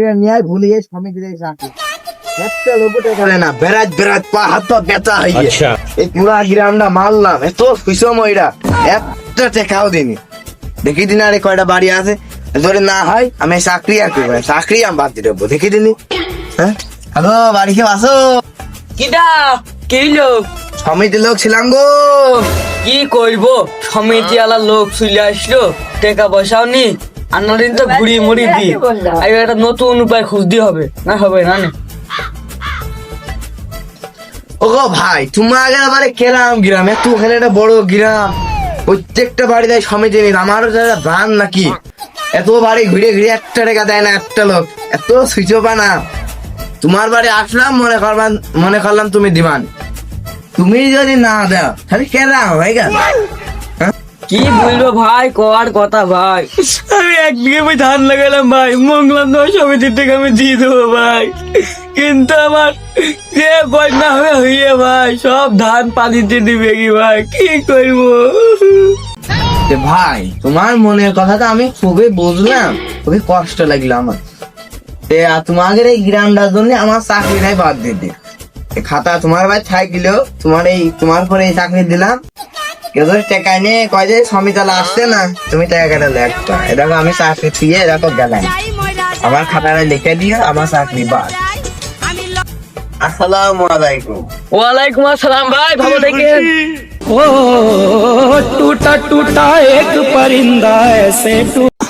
চাকরিটা নিয়ে ভুলে যাই স্বামী দিলে চাকরি একটা করে না বেড়াত বেড়াত পা হাত পা ব্যথা হয়ে গেছে এই পুরা গ্রামটা মারলাম এত সুষম এরা একটা টেকাও দিনি দেখি দিন আরে কয়টা বাড়ি আছে। ধরে না হয় আমি চাকরি আর করব? না চাকরি আমি বাদ দিয়ে দেবো। দেখি দিনি। হ্যাঁ? হ্যালো বাড়ি কেউ আসো কিটা কি লোক সমিতি লোক ছিলাম গো। কি করব সমিতি আলা লোক চলে আসলো। টাকা পয়সাও নি আনাদিন তো ঘুরি মুড়ি দি। আর একটা নতুন উপায় খুঁজতে হবে। না হবে না নে। ও ভাই তোমার আগের বারে কেরাম গ্রাম এত ওখানে একটা বড় গ্রাম। প্রত্যেকটা সমিতি নেই আমারও যারা নাকি। এত বাড়ি ঘুরে ঘুরে একটা টাকা দেয় না একটা লোক এত সুইচ না। তোমার বাড়ি আসলাম মনে করলাম মনে করলাম তুমি দিবান। তুমি যদি না দাও তাহলে কেরাম ভাই গা কি বলব ভাই? কর কথা ভাই। আমি এক বিঘে ভাই ধান লাগালাম ভাই। মঙ্গলাম নয় সমিতির থেকে আমি দিয়ে দেবো ভাই। কিন্তু আমার যে বন্যা হবে হইয়ে ভাই সব ধান পানিতে দিবে কি ভাই কি করব? ভাই তোমার মনের কথাটা আমি খুবই বুঝলাম। খুবই কষ্ট লাগল আমার। তোমাদের এই গ্রামটার জন্য আমার চাকরিটাই বাদ দিতে খাতা তোমার ভাই থাকলেও তোমার এই তোমার পরে এই চাকরি দিলাম। কেউ যদি টাকা নিয়ে কয় যে সমিতালা আসছে না তুমি টাকাটা লেখবা এরকম আমি চাকরি দিয়ে এরকম গেলাম আমার খাতাটা লিখে দিয়ে আমার চাকরি বাদ আসসালামু আলাইকুম ওয়ালাইকুম আসসালাম ভাই ভালো থাকেন ओ टूटा टूटा एक परिंदा ऐसे टूटा